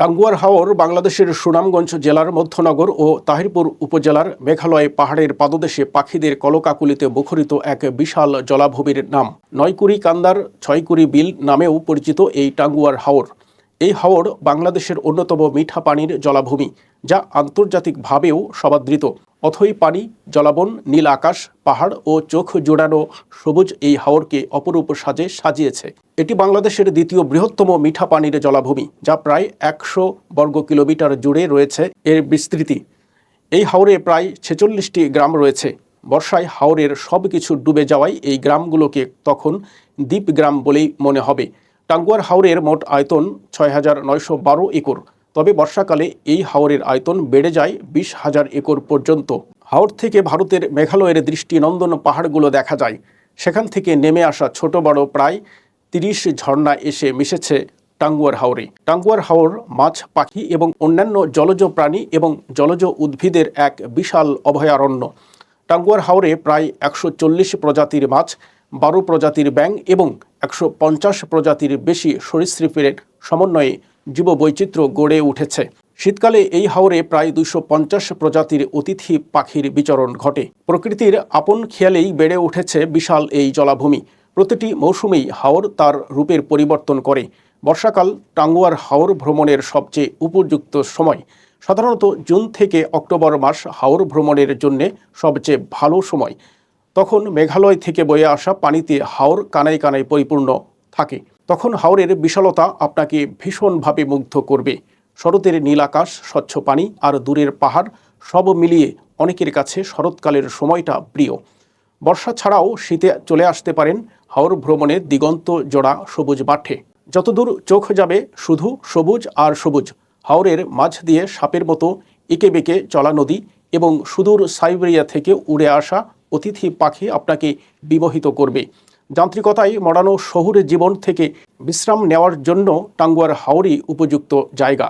টাঙ্গুয়ার হাওর বাংলাদেশের সুনামগঞ্জ জেলার মধ্যনগর ও তাহিরপুর উপজেলার মেঘালয় পাহাড়ের পাদদেশে পাখিদের কলকাকুলিতে মুখরিত এক বিশাল জলাভূমির নাম নয়কুড়ি কান্দার ছয়কুড়ি বিল নামেও পরিচিত এই টাঙ্গুয়ার হাওর। এই হাওর বাংলাদেশের অন্যতম মিঠা পানির জলাভূমি, যা আন্তর্জাতিকভাবেও সমাদৃত। অথই পানি, জলাবন, নীল আকাশ, পাহাড় ও চোখ জোড়ানো সবুজ এই হাওরকে অপরূপ সাজে সাজিয়েছে। এটি বাংলাদেশের দ্বিতীয় বৃহত্তম মিঠা পানির জলাভূমি, যা প্রায় একশো বর্গ কিলোমিটার জুড়ে রয়েছে এর বিস্তৃতি। এই হাওরে প্রায় ছেচল্লিশটি গ্রাম রয়েছে। বর্ষায় হাওরের সব কিছু ডুবে যাওয়ায় এই গ্রামগুলোকে তখন দ্বীপ গ্রাম বলেই মনে হবে। টাঙ্গুয়ার হাওরের মোট আয়তন ছয় হাজার নয়শো বারো একর। তবে বর্ষাকালে এই হাওরের আয়তন বেড়ে যায় বিশ হাজার একর পর্যন্ত। হাওর থেকে ভারতের মেঘালয়ের দৃষ্টিনন্দন পাহাড়গুলো দেখা যায়। সেখান থেকে নেমে আসা ছোট বড় প্রায় তিরিশ ঝর্ণা এসে মিশেছে টাঙ্গুয়ার হাওরে। টাঙ্গুয়ার হাওর মাছ, পাখি এবং অন্যান্য জলজ প্রাণী এবং জলজ উদ্ভিদের এক বিশাল অভয়ারণ্য। টাঙ্গুয়ার হাওরে প্রায় একশো চল্লিশ প্রজাতির মাছ, বারো প্রজাতির ব্যাং এবং একশো পঞ্চাশ প্রজাতির বেশি সরীসৃপের সমন্বয়ে জীববৈচিত্র্য গড়ে উঠেছে। শীতকালে এই হাওরে প্রায় পঞ্চাশ প্রজাতির অতিথি পাখির বিচরণ ঘটে। প্রকৃতির আপন খেয়ালেই বেড়ে উঠেছে বিশাল এই জলাভূমি। প্রতিটি মৌসুমেই হাওর তার রূপের পরিবর্তন করে। বর্ষাকাল টাঙ্গুয়ার হাওর ভ্রমণের সবচেয়ে উপযুক্ত সময়। সাধারণত জুন থেকে অক্টোবর মাস হাওর ভ্রমণের জন্যে সবচেয়ে ভালো সময়। তখন মেঘালয় থেকে বয়ে আসা পানিতে হাওর কানায় কানায় পরিপূর্ণ থাকে। তখন হাওরের বিশালতা আপনাকে ভীষণভাবে মুগ্ধ করবে। শরতের নীল আকাশ, স্বচ্ছ পানি আর দূরের পাহাড় সব মিলিয়ে অনেকের কাছে শরৎকালের সময়টা প্রিয়। বর্ষা ছাড়াও শীতে চলে আসতে পারেন হাওর ভ্রমণে দিগন্ত জোড়া সবুজ মাঠে। যতদূর চোখ যাবে শুধু সবুজ আর সবুজ। হাওরের মাঝ দিয়ে সাপের মতো এঁকে বেঁকে চলা নদী এবং সুদূর সাইবেরিয়া থেকে উড়ে আসা অতিথি পাখি আপনাকে বিমোহিত করবে। যান্ত্রিকতায় মরানো শহুরে জীবন থেকে বিশ্রাম নেওয়ার জন্য টাঙ্গুয়ার হাওরই উপযুক্ত জায়গা।